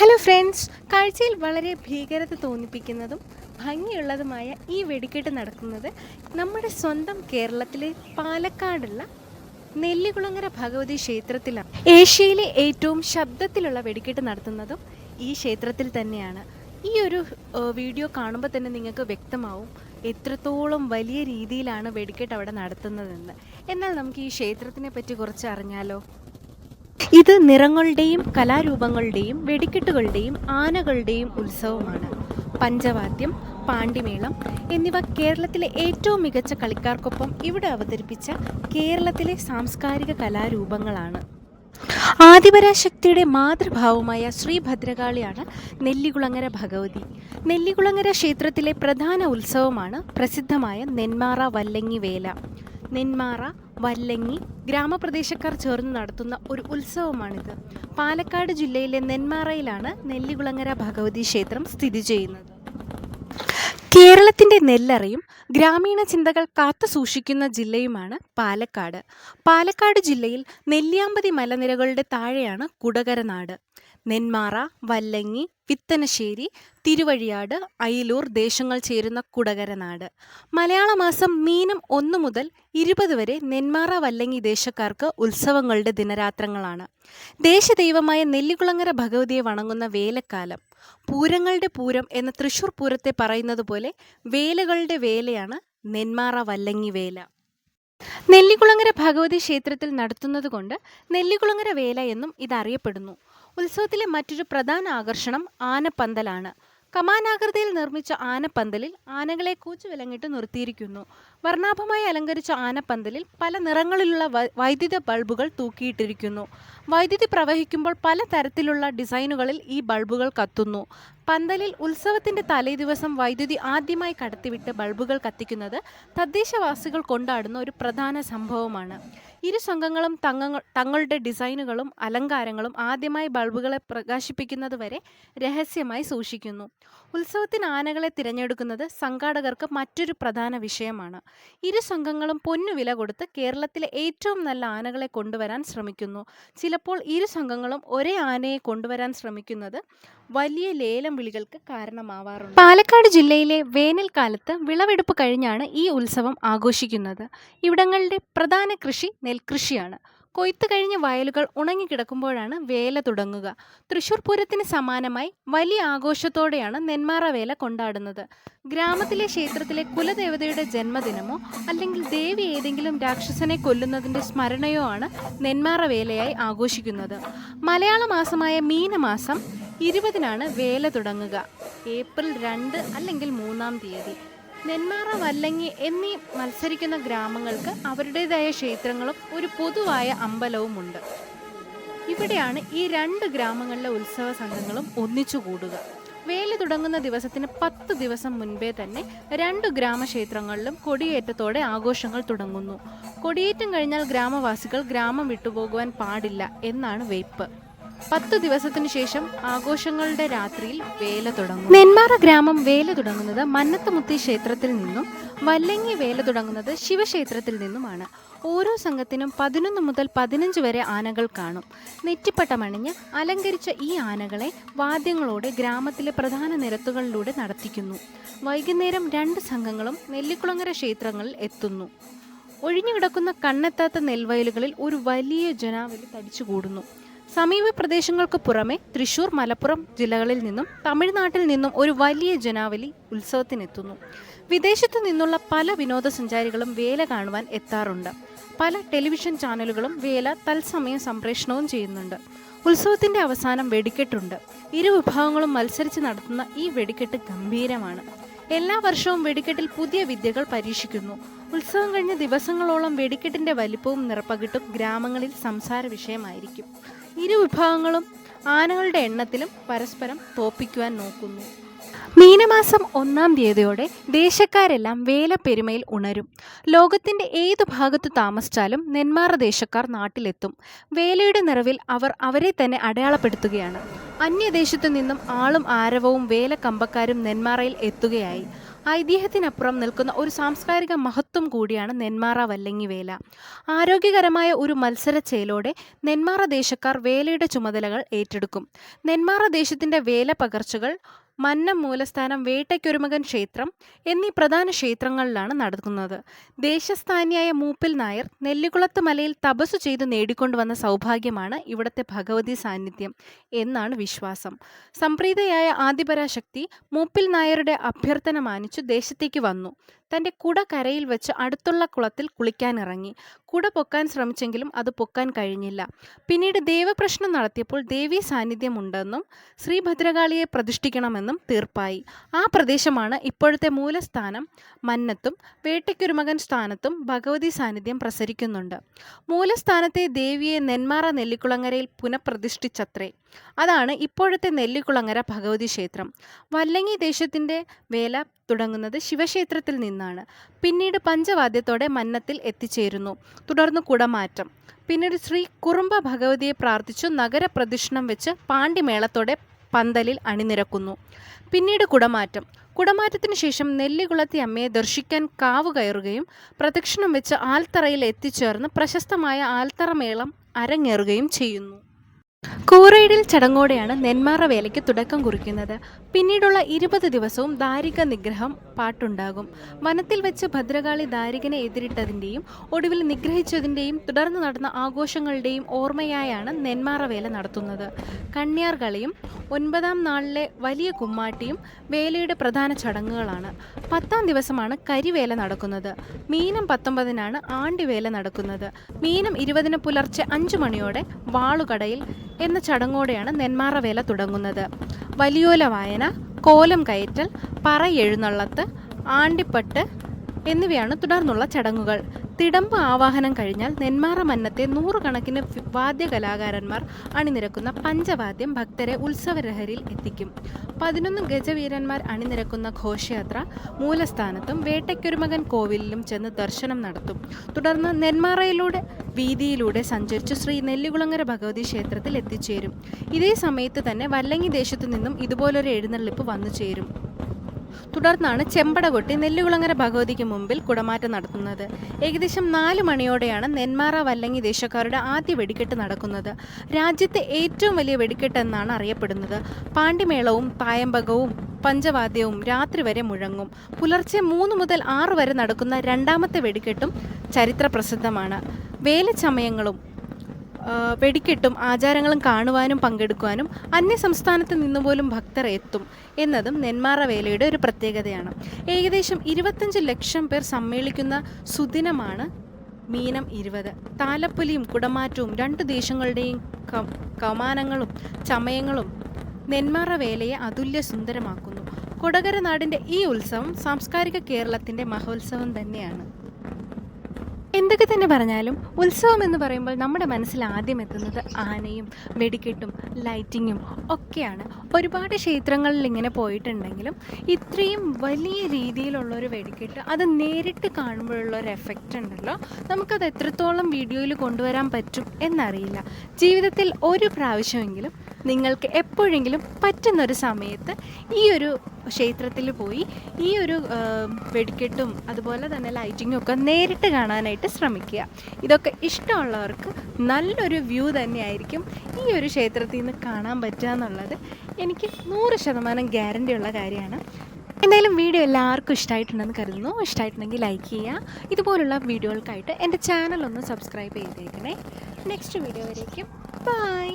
Hello friends കാഴ്ചയിൽ വളരെ ഭീകരത തോന്നിപ്പിക്കുന്നതും ഭംഗിയുള്ളതുമായ ഈ വെടിക്കെട്ട് നടക്കുന്നത് നമ്മുടെ സ്വന്തം കേരളത്തിലെ പാലക്കാടുള്ള നെല്ലികുളങ്ങര ഭഗവതി ക്ഷേത്രത്തിലാണ്. ഏഷ്യയിലെ ഏറ്റവും ശബ്ദത്തിലുള്ള വെടിക്കെട്ട് നടത്തുന്നതും ഈ ക്ഷേത്രത്തിൽ തന്നെയാണ്. ഈ ഒരു വീഡിയോ കാണുമ്പോൾ തന്നെ നിങ്ങൾക്ക് വ്യക്തമാവും എത്രത്തോളം വലിയ രീതിയിലാണ് വെടിക്കെട്ട് അവിടെ നടത്തുന്നതെന്ന്. എന്നാൽ നമുക്ക് ഈ ക്ഷേത്രത്തിനെ പറ്റി കുറച്ച് അറിഞ്ഞാലോ ഇത് നിറങ്ങളുടെയും കലാരൂപങ്ങളുടെയും വെടിക്കെട്ടുകളുടെയും ആനകളുടെയും ഉത്സവമാണ്. പഞ്ചവാദ്യം പാണ്ടിമേളം എന്നിവ കേരളത്തിലെ ഏറ്റവും മികച്ച കളിക്കാർക്കൊപ്പം ഇവിടെ അവതരിപ്പിച്ച കേരളത്തിലെ സാംസ്കാരിക കലാരൂപങ്ങളാണ്. ആദിപരാശക്തിയുടെ മാതൃഭാവമായ ശ്രീ ഭദ്രകാളിയാണ് നെല്ലികുളങ്ങര ഭഗവതി. നെല്ലികുളങ്ങര ക്ഷേത്രത്തിലെ പ്രധാന ഉത്സവമാണ് പ്രസിദ്ധമായ നെന്മാറ വല്ലങ്ങി വേല നെന്മാറ വല്ലങ്ങി ഗ്രാമപ്രദേശക്കാർ ചേർന്ന് നടത്തുന്ന ഒരു ഉത്സവമാണിത്. പാലക്കാട് ജില്ലയിലെ നെന്മാറയിലാണ് നെല്ലികുളങ്ങര ഭഗവതി ക്ഷേത്രം സ്ഥിതി ചെയ്യുന്നത്. കേരളത്തിന്റെ നെല്ലറയും ഗ്രാമീണ ചിന്തകൾ കാത്തു സൂക്ഷിക്കുന്ന ജില്ലയുമാണ് പാലക്കാട്. പാലക്കാട് ജില്ലയിൽ നെല്ലിയാമ്പതി മലനിരകളുടെ താഴെയാണ് കുടകരനാട്. നെന്മാറ വല്ലങ്ങി വിത്തനശ്ശേരി തിരുവഴിയാട് അയിലൂർ ദേശങ്ങൾ ചേരുന്ന കുടകരനാട് മലയാള മാസം മീനം ഒന്നു മുതൽ ഇരുപത് വരെ നെന്മാറ വല്ലങ്ങി ദേശക്കാർക്ക് ഉത്സവങ്ങളുടെ ദിനരാത്രങ്ങളാണ്. ദേശദൈവമായ നെല്ലികുളങ്ങര ഭഗവതിയെ വണങ്ങുന്ന വേലക്കാലം. പൂരങ്ങളുടെ പൂരം എന്ന തൃശൂർ പൂരത്തെ പറയുന്നത് പോലെ വേലകളുടെ വേലയാണ് നെന്മാറ വല്ലങ്ങി വേല. നെല്ലികുളങ്ങര ഭഗവതി ക്ഷേത്രത്തിൽ നടത്തുന്നത് കൊണ്ട് നെല്ലിക്കുളങ്ങര വേല എന്നും ഇതറിയപ്പെടുന്നു. ഉത്സവത്തിലെ മറ്റൊരു പ്രധാന ആകർഷണം ആനപ്പന്തലാണ്. കമാനാകൃതിയിൽ നിർമ്മിച്ച ആനപ്പന്തലിൽ ആനകളെ കൂച്ചു വിലങ്ങിട്ട് നിർത്തിയിരിക്കുന്നു. വർണാഭമായി അലങ്കരിച്ച ആനപ്പന്തലിൽ പല നിറങ്ങളിലുള്ള വൈദ്യുത ബൾബുകൾ തൂക്കിയിട്ടിരിക്കുന്നു. വൈദ്യുതി പ്രവഹിക്കുമ്പോൾ പല തരത്തിലുള്ള ഡിസൈനുകളിൽ ഈ ബൾബുകൾ കത്തുന്നു. പന്തലിൽ ഉത്സവത്തിന്റെ തലേദിവസം വൈദ്യുതി ആദ്യമായി കടത്തിവിട്ട് ബൾബുകൾ കത്തിക്കുന്നത് തദ്ദേശവാസികൾ കൊണ്ടാടുന്ന ഒരു പ്രധാന സംഭവമാണ്. ഇരു സംഘങ്ങളും തങ്ങ തങ്ങളുടെ ഡിസൈനുകളും അലങ്കാരങ്ങളും ആദ്യമായി ബൾബുകളെ പ്രകാശിപ്പിക്കുന്നത് വരെ രഹസ്യമായി സൂക്ഷിക്കുന്നു. ഉത്സവത്തിന് ആനകളെ തിരഞ്ഞെടുക്കുന്നത് സംഘാടകർക്ക് മറ്റൊരു പ്രധാന വിഷയമാണ്. ഇരു സംഘങ്ങളും പൊന്നു വില കൊടുത്ത് കേരളത്തിലെ ഏറ്റവും നല്ല ആനകളെ കൊണ്ടുവരാൻ ശ്രമിക്കുന്നു. ചിലപ്പോൾ ഇരു സംഘങ്ങളും ഒരേ ആനയെ കൊണ്ടുവരാൻ ശ്രമിക്കുന്നത് വലിയ ലേലം വിളികൾക്ക് കാരണമാവാറുണ്ട്. പാലക്കാട് ജില്ലയിലെ വേനൽക്കാലത്ത് വിളവെടുപ്പ് കഴിഞ്ഞാണ് ഈ ഉത്സവം ആഘോഷിക്കുന്നത്. ഇവിടങ്ങളുടെ പ്രധാന കൃഷി നെൽകൃഷിയാണ് കൊയ്ത്ത് കഴിഞ്ഞ് വയലുകൾ ഉണങ്ങിക്കിടക്കുമ്പോഴാണ് വേല തുടങ്ങുക. തൃശൂർ പൂരത്തിന് സമാനമായി വലിയ ആഘോഷത്തോടെയാണ് നെന്മാറ വേല കൊണ്ടാടുന്നത്. ഗ്രാമത്തിലെ ക്ഷേത്രത്തിലെ കുലദേവതയുടെ ജന്മദിനമോ അല്ലെങ്കിൽ ദേവി ഏതെങ്കിലും രാക്ഷസനെ കൊല്ലുന്നതിന്റെ സ്മരണയോ ആണ് നെന്മാറ വേലയായി ആഘോഷിക്കുന്നത്. മലയാള മാസമായ മീനമാസം ഇരുപതിനാണ് വേല തുടങ്ങുക. ഏപ്രിൽ രണ്ട് അല്ലെങ്കിൽ മൂന്നാം തീയതി. നെന്മാറ വല്ലങ്ങി എന്നീ മത്സരിക്കുന്ന ഗ്രാമങ്ങൾക്ക് അവരുടേതായ ക്ഷേത്രങ്ങളും ഒരു പൊതുവായ അമ്പലവുമുണ്ട്. ഇവിടെയാണ് ഈ രണ്ട് ഗ്രാമങ്ങളിലെ ഉത്സവ സംഘങ്ങളും ഒന്നിച്ചു കൂടുക. വേല തുടങ്ങുന്ന ദിവസത്തിന് പത്ത് ദിവസം മുൻപേ തന്നെ രണ്ട് ഗ്രാമക്ഷേത്രങ്ങളിലും കൊടിയേറ്റത്തോടെ ആഘോഷങ്ങൾ തുടങ്ങുന്നു. കൊടിയേറ്റം കഴിഞ്ഞാൽ ഗ്രാമവാസികൾ ഗ്രാമം വിട്ടുപോകുവാൻ പാടില്ല എന്നാണ് വെയ്പ്പ്. പത്ത് ദിവസത്തിനു ശേഷം ആഘോഷങ്ങളുടെ രാത്രിയിൽ വേല തുടങ്ങും. നെന്മാറ ഗ്രാമം വേല തുടങ്ങുന്നത് മന്നത്തമുത്തി ക്ഷേത്രത്തിൽ നിന്നും വല്ലങ്ങി വേല തുടങ്ങുന്നത് ശിവക്ഷേത്രത്തിൽ നിന്നുമാണ്. ഓരോ സംഘത്തിനും പതിനൊന്ന് മുതൽ പതിനഞ്ച് വരെ ആനകൾ കാണും. നെറ്റിപ്പട്ടമണിഞ്ഞ് അലങ്കരിച്ച ഈ ആനകളെ വാദ്യങ്ങളോടെ ഗ്രാമത്തിലെ പ്രധാന നിരത്തുകളിലൂടെ നടത്തിക്കുന്നു. വൈകുന്നേരം രണ്ട് സംഘങ്ങളും നെല്ലിക്കുളങ്ങര ക്ഷേത്രങ്ങളിൽ എത്തുന്നു. ഒഴിഞ്ഞുകിടക്കുന്ന കണ്ണെത്താത്ത നെൽവയലുകളിൽ ഒരു വലിയ ജനാവലി തടിച്ചുകൂടുന്നു. സമീപ പ്രദേശങ്ങൾക്ക് പുറമെ തൃശൂർ മലപ്പുറം ജില്ലകളിൽ നിന്നും തമിഴ്നാട്ടിൽ നിന്നും ഒരു വലിയ ജനാവലി ഉത്സവത്തിനെത്തുന്നു. വിദേശത്തു നിന്നുള്ള പല വിനോദസഞ്ചാരികളും വേല കാണുവാൻ എത്താറുണ്ട്. പല ടെലിവിഷൻ ചാനലുകളും വേല തത്സമയം സംപ്രേഷണവും ചെയ്യുന്നുണ്ട്. ഉത്സവത്തിന്റെ അവസാനം വെടിക്കെട്ടുണ്ട്. ഇരു വിഭാഗങ്ങളും മത്സരിച്ച് നടത്തുന്ന ഈ വെടിക്കെട്ട് ഗംഭീരമാണ്. എല്ലാ വർഷവും വെടിക്കെട്ടിൽ പുതിയ വിദ്യകൾ പരീക്ഷിക്കുന്നു. ഉത്സവം കഴിഞ്ഞ ദിവസങ്ങളോളം വെടിക്കെട്ടിന്റെ വലിപ്പവും നിറപ്പകിട്ടും ഗ്രാമങ്ങളിൽ സംസാര വിഷയമായിരിക്കും. ഇരു വിഭാഗങ്ങളും ആനകളുടെ എണ്ണത്തിലും പരസ്പരം തോപ്പിക്കുവാൻ നോക്കുന്നു. മീനമാസം ഒന്നാം തീയതിയോടെ ദേശക്കാരെല്ലാം വേല പെരുമയിൽ ഉണരും. ലോകത്തിന്റെ ഏതു ഭാഗത്ത് താമസിച്ചാലും നെന്മാറ ദേശക്കാർ നാട്ടിലെത്തും. വേലയുടെ നിറവിൽ അവർ അവരെ തന്നെ അടയാളപ്പെടുത്തുകയാണ്. അന്യദേശത്തു നിന്നും ആളും ആരവവും വേല കമ്പക്കാരും നെന്മാറയിൽ എത്തുകയായി. ഐതിഹ്യത്തിനപ്പുറം നിൽക്കുന്ന ഒരു സാംസ്കാരിക മഹത്വം കൂടിയാണ് നെന്മാറ വല്ലങ്ങി വേല. ആരോഗ്യകരമായ ഒരു മത്സരച്ചേലോടെ നെന്മാറ ദേശക്കാർ വേലയുടെ ചുമതലകൾ ഏറ്റെടുക്കും. നെന്മാറ ദേശത്തിന്റെ വേല പകർച്ചകൾ മന്നം മൂലസ്ഥാനം വേട്ടയ്ക്കൊരുമകൻ ക്ഷേത്രം എന്നീ പ്രധാന ക്ഷേത്രങ്ങളിലാണ് നടക്കുന്നത്. ദേശസ്ഥാനിയായ മൂപ്പിൽ നായർ നെല്ലിക്കുളത്ത് മലയിൽ തപസ്സു ചെയ്ത് നേടിക്കൊണ്ടുവന്ന സൗഭാഗ്യമാണ് ഇവിടുത്തെ ഭഗവതി സാന്നിധ്യം എന്നാണ് വിശ്വാസം. സംപ്രീതയായ ആദിപരാശക്തി മൂപ്പിൽ നായരുടെ അഭ്യർത്ഥന മാനിച്ചു ദേശത്തേക്ക് വന്നു. തന്റെ കുട കരയിൽ വെച്ച് അടുത്തുള്ള കുളത്തിൽ കുളിക്കാനിറങ്ങി. കുട പൊക്കാൻ ശ്രമിച്ചെങ്കിലും അത് പൊക്കാൻ കഴിഞ്ഞില്ല. പിന്നീട് ദേവപ്രശ്നം നടത്തിയപ്പോൾ ദേവീ സാന്നിധ്യമുണ്ടെന്നും ശ്രീ ഭദ്രകാളിയെ പ്രതിഷ്ഠിക്കണമെന്നും തീർപ്പായി. ആ പ്രദേശമാണ് ഇപ്പോഴത്തെ മൂലസ്ഥാനം മന്നത്തും വേട്ടയ്ക്കൊരുമകൻ സ്ഥാനത്തും ഭഗവതി സാന്നിധ്യം പ്രസരിക്കുന്നുണ്ട്. മൂലസ്ഥാനത്തെ ദേവിയെ നെന്മാറ നെല്ലിക്കുളങ്ങരയിൽ പുനഃപ്രതിഷ്ഠിച്ചത്രേ. അതാണ് ഇപ്പോഴത്തെ നെല്ലിക്കുളങ്ങര ഭഗവതി ക്ഷേത്രം. വല്ലങ്ങി ദേശത്തിന്റെ വേല തുടങ്ങുന്നത് ശിവക്ഷേത്രത്തിൽ നിന്നാണ്. പിന്നീട് പഞ്ചവാദ്യത്തോടെ മന്നത്തിൽ എത്തിച്ചേരുന്നു. തുടർന്ന് കുടമാറ്റം. പിന്നീട് ശ്രീ കുറുമ്പ ഭഗവതിയെ പ്രാർത്ഥിച്ചു നഗരപ്രദക്ഷിണം വെച്ച് പാണ്ഡിമേളത്തോടെ പന്തലിൽ അണിനിരക്കുന്നു. പിന്നീട് കുടമാറ്റം. കുടമാറ്റത്തിനു ശേഷം നെല്ലികുളത്തി അമ്മയെ ദർശിക്കാൻ കാവ് കയറുകയും പ്രദക്ഷിണം വെച്ച് ആൽത്തറയിൽ എത്തിച്ചേർന്ന് പ്രശസ്തമായ ആൽത്തറമേളം അരങ്ങേറുകയും ചെയ്യുന്നു. കൂറയിടിൽ ചടങ്ങോടെയാണ് നെന്മാറ വേലയ്ക്ക് തുടക്കം കുറിക്കുന്നത്. പിന്നീടുള്ള ഇരുപത് ദിവസവും ദാരിക നിഗ്രഹം പാട്ടുണ്ടാകും. വനത്തിൽ വെച്ച് ഭദ്രകാളി ദാരികനെ എതിരിട്ടതിന്റെയും ഒടുവിൽ നിഗ്രഹിച്ചതിന്റെയും തുടർന്ന് നടന്ന ആഘോഷങ്ങളുടെയും ഓർമ്മയായാണ് നെന്മാറ വേല നടത്തുന്നത്. കണ്യാർ കളിയും ഒൻപതാം നാളിലെ വലിയ കുമ്മാട്ടിയും വേലയുടെ പ്രധാന ചടങ്ങുകളാണ്. പത്താം ദിവസമാണ് കരിവേല നടക്കുന്നത്. മീനം പത്തൊമ്പതിനാണ് ആണ്ടിവേല നടക്കുന്നത്. മീനം ഇരുപതിന് പുലർച്ചെ അഞ്ചു മണിയോടെ വാളുകടയിൽ എന്ന ചടങ്ങോടെയാണ് നെന്മാറ വേല തുടങ്ങുന്നത്. വലിയോല വായന കോലം കയറ്റൽ പറ എഴുന്നള്ളത്ത് ആണ്ടിപ്പട്ട് എന്നിവയാണ് തുടർന്നുള്ള ചടങ്ങുകൾ. തിടമ്പ് ആവാഹനം കഴിഞ്ഞാൽ നെന്മാറ മന്നത്തെ നൂറുകണക്കിന് വാദ്യ വാദ്യകലാകാരന്മാർ അണിനിരക്കുന്ന പഞ്ചവാദ്യം ഭക്തരെ ഉത്സവരഹരിൽ എത്തിക്കും. പതിനൊന്ന് ഗജവീരന്മാർ അണിനിരക്കുന്ന ഘോഷയാത്ര മൂലസ്ഥാനത്തും വേട്ടയ്ക്കൊരുമകൻ കോവിലിലും ചെന്ന് ദർശനം നടത്തും. തുടർന്ന് നെന്മാറയിലൂടെ വീതിയിലൂടെ സഞ്ചരിച്ച് ശ്രീ നെല്ലികുളങ്ങര ഭഗവതി ക്ഷേത്രത്തിൽ എത്തിച്ചേരും. ഇതേ സമയത്ത് തന്നെ വല്ലങ്ങി ദേശത്തു നിന്നും ഇതുപോലൊരു എഴുന്നള്ളിപ്പ് വന്നു ചേരും തുടർന്നാണ് ചെമ്പട കൊട്ടി നെല്ലുകുളങ്ങര ഭഗവതിക്ക് മുമ്പിൽ കുടമാറ്റം നടത്തുന്നത്. ഏകദേശം നാല് മണിയോടെയാണ് നെന്മാറ വല്ലങ്ങി ദേശക്കാരുടെ ആദ്യ വെടിക്കെട്ട് നടക്കുന്നത്. രാജ്യത്തെ ഏറ്റവും വലിയ വെടിക്കെട്ട് എന്നാണ് അറിയപ്പെടുന്നത്. പാണ്ടിമേളവും തായമ്പകവും പഞ്ചവാദ്യവും രാത്രി വരെ മുഴങ്ങും. പുലർച്ചെ മൂന്ന് മുതൽ ആറ് വരെ നടക്കുന്ന രണ്ടാമത്തെ വെടിക്കെട്ടും ചരിത്ര പ്രസിദ്ധമാണ് വേലച്ചമയങ്ങളും വെടിക്കെട്ടും ആചാരങ്ങളും കാണുവാനും പങ്കെടുക്കുവാനും അന്യ സംസ്ഥാനത്ത് നിന്നുപോലും ഭക്തർ എത്തും എന്നതും നെന്മാറ വേലയുടെ ഒരു പ്രത്യേകതയാണ്. ഏകദേശം ഇരുപത്തഞ്ച് ലക്ഷം പേർ സമ്മേളിക്കുന്ന സുദിനമാണ് മീനം ഇരുപത്. താലപ്പൊലിയും കുടമാറ്റവും രണ്ട് ദേശങ്ങളുടെയും കമാനങ്ങളും ചമയങ്ങളും നെന്മാറ വേലയെ അതുല്യ സുന്ദരമാക്കുന്നു. കൊടകര നാടിന്റെ ഈ ഉത്സവം സാംസ്കാരിക കേരളത്തിന്റെ മഹോത്സവം തന്നെയാണ്. എന്തൊക്കെ തന്നെ പറഞ്ഞാലും ഉത്സവം എന്ന് പറയുമ്പോൾ നമ്മുടെ മനസ്സിൽ ആദ്യം എത്തുന്നത് ആനയും വെടിക്കെട്ടും ലൈറ്റിങ്ങും ഒക്കെയാണ്. ഒരുപാട് ക്ഷേത്രങ്ങളിൽ ഇങ്ങനെ പോയിട്ടുണ്ടെങ്കിലും ഇത്രയും വലിയ രീതിയിലുള്ള ഒരു വെടിക്കെട്ട് അത് നേരിട്ട് കാണുമ്പോഴുള്ള ഒരു എഫക്റ്റ് ഉണ്ടല്ലോ. നമുക്കത് എത്രത്തോളം വീഡിയോയിൽ കൊണ്ടുവരാൻ പറ്റും എന്നറിയില്ല. ജീവിതത്തിൽ ഒരു പ്രാവശ്യമെങ്കിലും നിങ്ങൾക്ക് എപ്പോഴെങ്കിലും പറ്റുന്നൊരു സമയത്ത് ഈ ഒരു ക്ഷേത്രത്തിൽ പോയി ഈ ഒരു വെടിക്കെട്ടും അതുപോലെ തന്നെ ലൈറ്റിങ്ങും ഒക്കെ നേരിട്ട് കാണാനായിട്ട് ശ്രമിക്കുക. ഇതൊക്കെ ഇഷ്ടമുള്ളവർക്ക് നല്ലൊരു വ്യൂ തന്നെയായിരിക്കും ഈ ഒരു ക്ഷേത്രത്തിൽ നിന്ന് കാണാൻ പറ്റുക എന്നുള്ളത്. എനിക്ക് നൂറ് ശതമാനം ഗ്യാരണ്ടി ഉള്ള കാര്യമാണ്. എന്തായാലും വീഡിയോ എല്ലാവർക്കും ഇഷ്ടമായിട്ടുണ്ടെന്ന് കരുതുന്നു. ഇഷ്ടമായിട്ടുണ്ടെങ്കിൽ ലൈക്ക് ചെയ്യുക. ഇതുപോലുള്ള വീഡിയോകൾക്കായിട്ട് എന്റെ ചാനൽ ഒന്ന് സബ്സ്ക്രൈബ് ചെയ്തേക്കണേ. നെക്സ്റ്റ് വീഡിയോ വരേക്കും. ബൈ